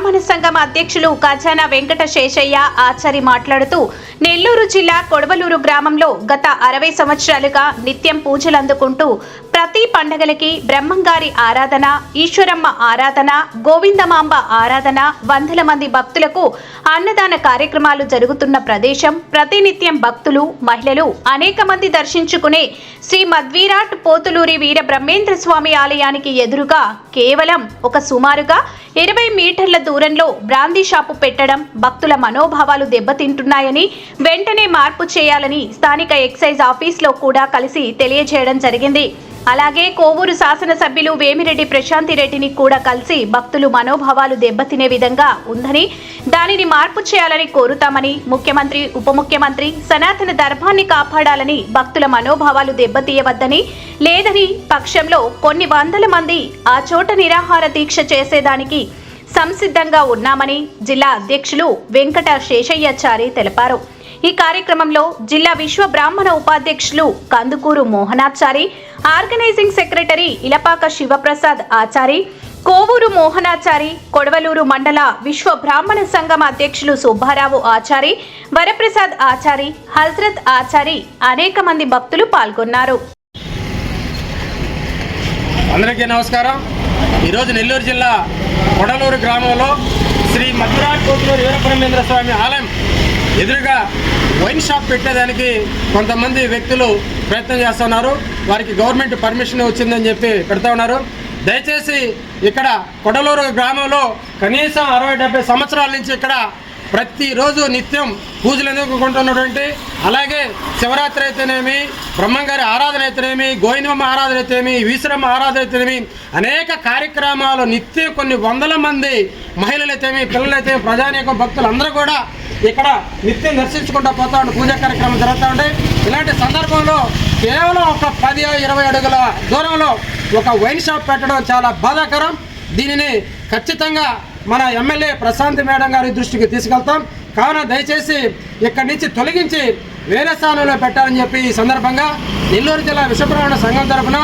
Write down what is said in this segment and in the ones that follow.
బ్రాహ్మణ సంఘం అధ్యక్షులు ఖజానా వెంకట శేషయ్య ఆచారి మాట్లాడుతూ నెల్లూరు జిల్లా కొడవలూరు గ్రామంలో గత అరవై సంవత్సరాలుగా నిత్యం పూజలు అందుకుంటూ ప్రతి పండగలకి బ్రహ్మంగారి ఆరాధన ఈశ్వరమ్మ ఆరాధన గోవిందమాంబ ఆరాధన వందల మంది భక్తులకు అన్నదాన కార్యక్రమాలు జరుగుతున్న ప్రదేశం ప్రతినిత్యం భక్తులు మహిళలు అనేక మంది దర్శించుకునే శ్రీ మద్వీరాట్ పోతులూరి వీర బ్రహ్మేంద్ర స్వామి ఆలయానికి ఎదురుగా కేవలం ఒక సుమారుగా ఇరవై మీటర్ల దూరంలో బ్రాందీ షాపు పెట్టడం భక్తుల మనోభావాలు దెబ్బతింటున్నాయని వెంటనే మార్పు చేయాలని స్థానిక ఎక్సైజ్ ఆఫీస్లో కూడా కలిసి తెలియజేయడం జరిగింది. అలాగే కోవూరు శాసనసభ్యులు వేమిరెడ్డి ప్రశాంతి రెడ్డిని కూడా కలిసి భక్తులు మనోభావాలు దెబ్బతినే విధంగా ఉందని దానిని మార్పు చేయాలని కోరుతామని ముఖ్యమంత్రి ఉప ముఖ్యమంత్రి సనాతన ధర్మాన్ని కాపాడాలని భక్తుల మనోభావాలు దెబ్బతీయవద్దని లేదని పక్షంలో కొన్ని వందల మంది ఆ చోట నిరాహార దీక్ష చేసేదానికి సంసిద్ధంగా ఉన్నామని జిల్లా అధ్యక్షులు వెంకట శేషయ్యాచారి తెలిపారు. ఈ కార్యక్రమంలో జిల్లా విశ్వ బ్రాహ్మణ ఉపాధ్యక్షులు కందుకూరు మోహనాచారి ఆర్గనైజింగ్ సెక్రటరీ ఇలపాక శివప్రసాద్ ఆచారి కోవూరు మోహనాచారి కొడవలూరు మండల విశ్వ బ్రాహ్మణ సంఘం అధ్యక్షులు సుబ్బారావు ఆచారి వరప్రసాద్ ఆచారి హల్రత్ ఆచారి అనేక మంది భక్తులు పాల్గొన్నారు. అందరికీ నమస్కారం. ఈరోజు నెల్లూరు జిల్లా కొడలూరు గ్రామంలో శ్రీ మధురాట్ కోతులూరు వీరబ్రహ్మేంద్ర స్వామి ఆలయం ఎదురుగా వైన్ షాప్ పెట్టేదానికి కొంతమంది వ్యక్తులు ప్రయత్నం చేస్తున్నారు. వారికి గవర్నమెంట్ పర్మిషన్ వచ్చిందని చెప్పి పెడతా ఉన్నారు. దయచేసి ఇక్కడ కొడలూరు గ్రామంలో కనీసం అరవై డెబ్బై సంవత్సరాల నుంచి ఇక్కడ ప్రతిరోజు నిత్యం పూజలు ఎందుకుంటున్నటువంటి అలాగే శివరాత్రి అయితేనేమి బ్రహ్మంగారి ఆరాధన అయితేనేమి గోవిందమ్మ ఆరాధన అయితేనేమి విశ్రమ ఆరాధన అయితేనేమి అనేక కార్యక్రమాలు నిత్యం కొన్ని వందల మంది మహిళలు అయితేమి పిల్లలైతే ప్రజానీకం భక్తులు అందరూ కూడా ఇక్కడ నిత్యం దర్శించుకుంటూ పోతా ఉంటే పూజా కార్యక్రమం జరుగుతూ ఉంటాయి ఇలాంటి సందర్భంలో కేవలం ఒక పది ఇరవై అడుగుల దూరంలో ఒక వైన్ షాప్ పెట్టడం చాలా బాధాకరం. దీనిని ఖచ్చితంగా మన ఎమ్మెల్యే ప్రశాంత్ మేడం గారి దృష్టికి తీసుకెళ్తాం. కావున దయచేసి ఇక్కడి నుంచి తొలగించి వేరే స్థానంలో పెట్టాలని చెప్పి ఈ సందర్భంగా నెల్లూరు జిల్లా విశ్వబ్రహ్మణ సంఘం తరఫున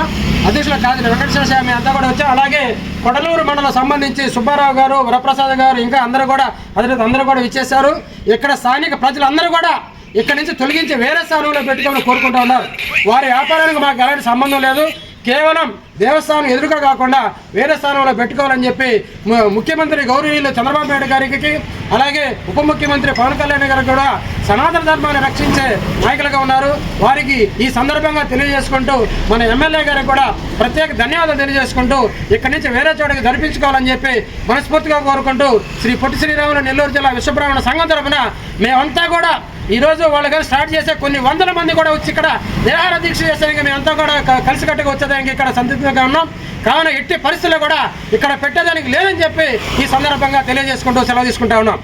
అధ్యక్షుల కాదని వెంకటేశ్వర స్వామి అంతా కూడా వచ్చి అలాగే కొడలూరు మండలం సంబంధించి సుబ్బారావు గారు వరప్రసాద్ గారు ఇంకా అందరూ కూడా అదే అందరూ కూడా ఇచ్చేశారు ఇక్కడ స్థానిక ప్రజలందరూ కూడా ఇక్కడ నుంచి తొలగించి వేరే స్థానంలో పెట్టుకోవాలని కోరుకుంటూ ఉన్నారు. వారి వ్యాపారానికి మాకు ఎలాంటి సంబంధం లేదు. కేవలం దేవస్థానం ఎదురుగా కాకుండా వేరే స్థానంలో పెట్టుకోవాలని చెప్పి ముఖ్యమంత్రి గౌరవీయులు చంద్రబాబు నాయుడు గారికి అలాగే ఉప ముఖ్యమంత్రి పవన్ కళ్యాణ్ గారు కూడా సనాతన ధర్మాన్ని రక్షించే నాయకులుగా ఉన్నారు. వారికి ఈ సందర్భంగా తెలియజేసుకుంటూ మన ఎమ్మెల్యే గారికి కూడా ప్రత్యేక ధన్యవాదాలు తెలియజేసుకుంటూ ఇక్కడి నుంచి వేరే చోటకి జరిపించుకోవాలని చెప్పి మనస్ఫూర్తిగా కోరుకుంటూ శ్రీ పొట్టి శ్రీరాములు నెల్లూరు జిల్లా విశ్వబ్రాహ్మణ సంఘం తరఫున మేమంతా కూడా ఈరోజు వాళ్ళు కానీ స్టార్ట్ చేసే కొన్ని వందల మంది కూడా వచ్చి ఇక్కడ నిరాహార దీక్ష చేసేందుకు మేమంతా కూడా కలిసికట్టుగా వచ్చేదానికి ఇక్కడ సంతృప్తిగా ఉన్నాం. కావున ఎట్టి పరిస్థితుల్లో కూడా ఇక్కడ పెట్టేదానికి లేదని చెప్పి ఈ సందర్భంగా తెలియజేసుకుంటూ సెలవు తీసుకుంటా ఉన్నాం.